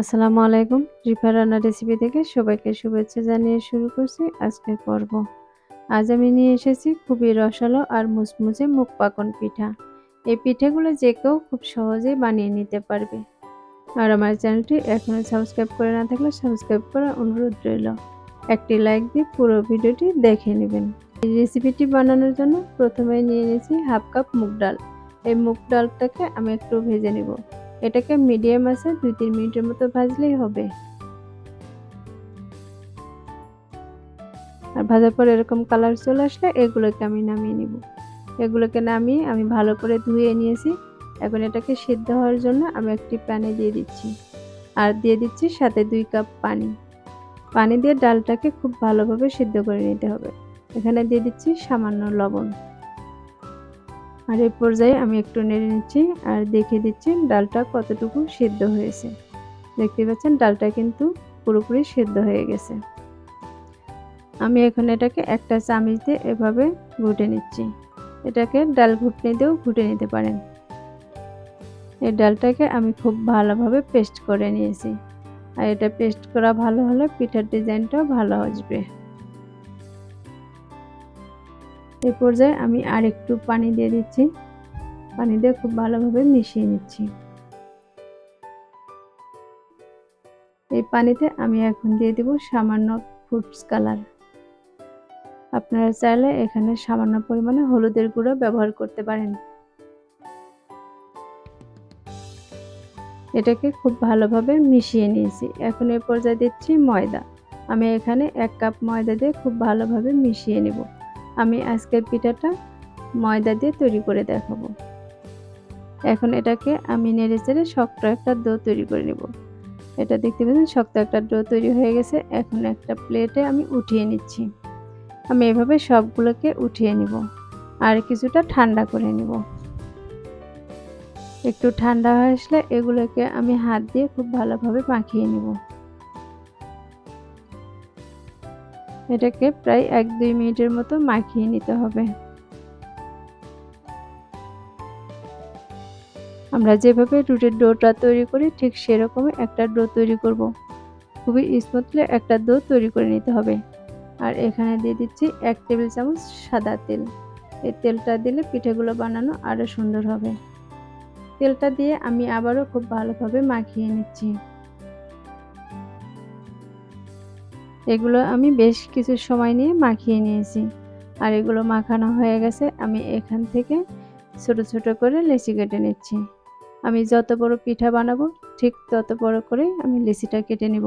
আসসালামু আলাইকুম। রিফা রান্না রেসিপি থেকে সবাইকে শুভেচ্ছা জানিয়ে শুরু করছি আজকের পর্ব। আজ আমি নিয়ে এসেছি খুবই রসালো আর মুচমুচে মুখ পাকন পিঠা। এই পিঠাগুলো যে কেউ খুব সহজেই বানিয়ে নিতে পারবে। আর আমার চ্যানেলটি এখনও সাবস্ক্রাইব করে না থাকলে সাবস্ক্রাইব করার অনুরোধ রইল। একটি লাইক দিয়ে পুরো ভিডিওটি দেখে নেবেন। এই রেসিপিটি বানানোর জন্য প্রথমে নিয়ে নিয়েছি হাফ কাপ মুগ ডাল। এই মুগ ডালটাকে আমি একটু ভেজে নেব। এটাকে মিডিয়াম আছে, দুই তিন মিনিটের মতো ভাজলেই হবে। আর ভাজার পর এরকম কালার চলে আসলে এগুলোকে আমি নামিয়ে নিব। এগুলোকে নামিয়ে আমি ভালো করে ধুয়ে নিয়েছি। এখন এটাকে সিদ্ধ হওয়ার জন্য আমি একটি প্যানে দিয়ে দিচ্ছি। আর দিয়ে দিচ্ছি সাথে দুই কাপ পানি। পানি দিয়ে ডালটাকে খুব ভালোভাবে সিদ্ধ করে নিতে হবে। এখানে দিয়ে দিচ্ছি সামান্য লবণ। আর এই পর্যায়ে আমি একটু নেড়ে নিচ্ছি আর দেখে দিচ্ছি ডালটা কতটুকু সিদ্ধ হয়েছে। দেখতে পাচ্ছেন, ডালটা কিন্তু পুরোপুরি সিদ্ধ হয়ে গেছে। আমি এখন এটাকে একটা চামিচ দিয়ে এভাবে ঘুটে নিচ্ছি। এটাকে ডাল ঘুটনি দিয়েও ঘুটে নিতে পারেন। এই ডালটাকে আমি খুব ভালোভাবে পেস্ট করে নিয়েছি। আর এটা পেস্ট করা ভালো হলে পিঠার ডিজাইনটাও ভালো আসবে। এই পর্যায়ে আমি আর একটু পানি দিয়ে দিচ্ছি। পানি দিয়ে খুব ভালোভাবে মিশিয়ে নিচ্ছি। এই পানিতে আমি এখন দিয়ে দেব সামান্য ফুডস কালার। আপনারা চাইলে এখানে সামান্য পরিমাণে হলুদের গুঁড়ো ব্যবহার করতে পারেন। এটাকে খুব ভালোভাবে মিশিয়ে নিয়েছি। এখন এই পর্যায়ে দিচ্ছি ময়দা। আমি এখানে এক কাপ ময়দা দিয়ে খুব ভালোভাবে মিশিয়ে নেব। আমি আজকের পিঠাটা ময়দা দিয়ে তৈরি করে দেখাবো। এখন এটাকে আমি নেড়ে চেড়ে শক্ত একটা ডো তৈরি করে নেব। এটা দেখতে পাচ্ছেন শক্ত একটা ডো তৈরি হয়ে গেছে। এখন একটা প্লেটে আমি উঠিয়ে নিচ্ছি। আমি এভাবে সবগুলোকে উঠিয়ে নিব আর কিছুটা ঠান্ডা করে নিব। একটু ঠান্ডা হয়ে আসলে এগুলোকে আমি হাত দিয়ে খুব ভালোভাবে মাখিয়ে নিব। এটাকে প্রায় এক দুই মিনিটের মতো মাখিয়ে নিতে হবে। আমরা যেভাবে রুটির ডোটা তৈরি করি, ঠিক সেরকম একটা ডো তৈরি করব। খুবই স্মুথলি একটা ডো তৈরি করে নিতে হবে। আর এখানে দিয়ে দিচ্ছি এক টেবিল চামচ সাদা তেল। এই তেলটা দিলে পিঠেগুলো বানানো আরও সুন্দর হবে। তেলটা দিয়ে আমি আবারও খুব ভালোভাবে মাখিয়ে নিচ্ছি। এগুলো আমি বেশ কিছু সময় নিয়ে মাখিয়ে নিয়েছি। আর এগুলো মাখানো হয়ে গেছে, আমি এখান থেকে ছোট ছোট করে লেচি কেটে নিচ্ছি। আমি যত বড় পিঠা বানাবো, ঠিক তত বড় করে আমি লেচিটা কেটে নেব।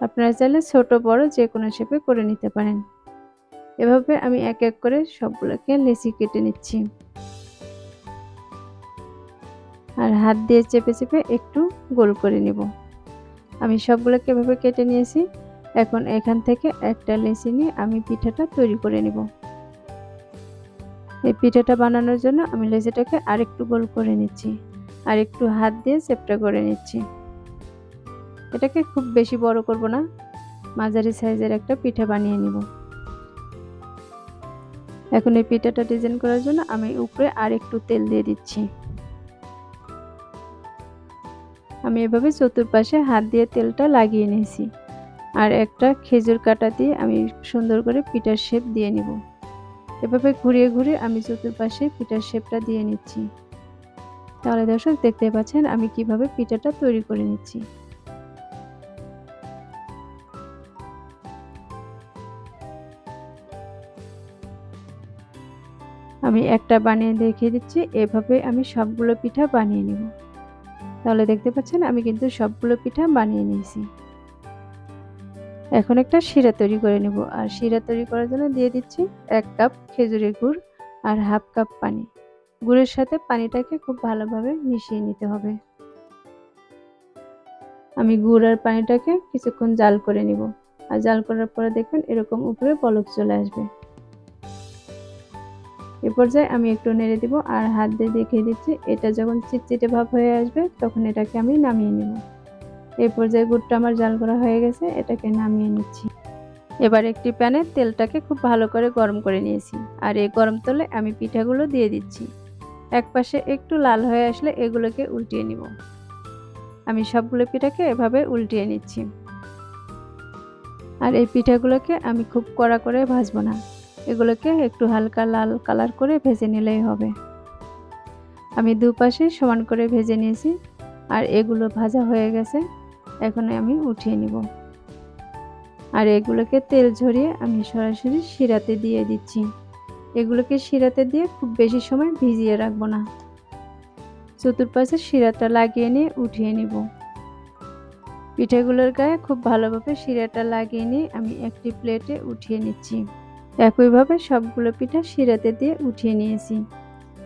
আপনারা চাইলে ছোট, বড় যে কোনো শেপে করে নিতে পারেন। এভাবে আমি এক এক করে সবগুলোকে লেচি কেটে নিচ্ছি। আর হাত দিয়ে চেপে চেপে একটু গোল করে নেব। আমি সবগুলোকে এভাবে কেটে নিয়েছি। এখন এখান থেকে একটা লেচি নিয়ে আমি পিঠাটা তৈরি করে নেব। এই পিঠাটা বানানোর জন্য আমি লেচিটাকে আরেকটু গোল করে নিচ্ছি, আর একটু হাত দিয়ে চেপটা করে নিচ্ছি। এটাকে খুব বেশি বড় করব না, মাঝারি সাইজের একটা পিঠা বানিয়ে নিব। এখন এই পিঠাটা ডিজাইন করার জন্য আমি উপরে আর একটু তেল দিয়ে দিচ্ছি। আমি এভাবে চতুর্পাশে হাত দিয়ে তেলটা লাগিয়ে নিয়েছি। আর একটা খেজুর কাটা দিয়ে আমি সুন্দর করে পিঠার শেপ দিয়ে নিব। এভাবে ঘুরিয়ে ঘুরিয়ে আমি চতুর্পাশে পিঠার শেপটা দিয়ে নিচ্ছি। তাহলে দর্শক, দেখতে পাচ্ছেন আমি কীভাবে পিঠাটা তৈরি করে নিচ্ছি। আমি একটা বানিয়ে দেখিয়ে দিচ্ছি, এভাবে আমি সবগুলো পিঠা বানিয়ে নেব। তাহলে দেখতে পাচ্ছেন আমি কিন্তু সবগুলো পিঠা বানিয়ে নিয়েছি। এখন একটা শিরা তৈরি করে নেব। আর শিরা তৈরি করার জন্য দিয়ে দিচ্ছি এক কাপ খেজুরের গুড় আর হাফ কাপ পানি। গুড়ের সাথে পানিটাকে খুব ভালোভাবে মিশিয়ে নিতে হবে। আমি গুড় আর পানিটাকে কিছুক্ষণ জাল করে নিব। আর জাল করার পরে দেখবেন এরকম উপরে পলক চলে আসবে। এ পর্যায়ে আমি একটু নেড়ে দিব আর হাত দিয়ে দেখিয়ে দিচ্ছি, এটা যখন চিটচিটে ভাব হয়ে আসবে তখন এটাকে আমি নামিয়ে নেব। এই পর্যায়ে গুড়টা আমার জাল করা হয়ে গেছে, এটাকে নামিয়ে নিচ্ছি। এবার একটি প্যানে তেলটাকে খুব ভালো করে গরম করে নিয়েছি, আর এই গরম তলে আমি পিঠাগুলো দিয়ে দিচ্ছি। এক পাশে একটু লাল হয়ে আসলে এগুলোকে উল্টিয়ে নিব। আমি সবগুলো পিঠাকে এভাবে উল্টিয়ে নিচ্ছি। আর এই পিঠাগুলোকে আমি খুব কড়া করে ভাজবো না, এগুলোকে একটু হালকা লাল কালার করে ভেজে নিলেই হবে। আমি দুপাশে সমান করে ভেজে নিয়েছি, আর এগুলো ভাজা হয়ে গেছে। এখন আমি উঠিয়ে নিব। আর এগুলোকে তেল ঝরিয়ে আমি সরাসরি শিরাতে দিয়ে দিচ্ছি। এগুলোকে শিরাতে দিয়ে খুব বেশি সময় ভিজিয়ে রাখব না। চতুর্পাশে শিরাটা লাগিয়ে নিয়ে উঠিয়ে নিব। পিঠাগুলোর গায়ে খুব ভালোভাবে শিরাটা লাগিয়ে নিয়ে আমি একটি প্লেটে উঠিয়ে নিচ্ছি। একইভাবে সবগুলো পিঠা শিরাতে দিয়ে উঠিয়ে নিয়েছি।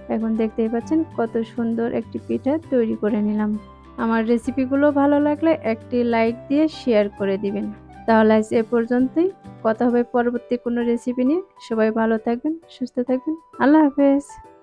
এখন দেখতেই পাচ্ছেন কত সুন্দর একটি পিঠা তৈরি করে নিলাম। আমার রেসিপিগুলো ভালো লাগলে একটি লাইক দিয়ে শেয়ার করে দিবেন। তাহলে আজ এ পর্যন্তই। কথা হবে পরবর্তী কোনো রেসিপি নিয়ে। সবাই ভালো থাকবেন, সুস্থ থাকবেন। আল্লাহ হাফেজ।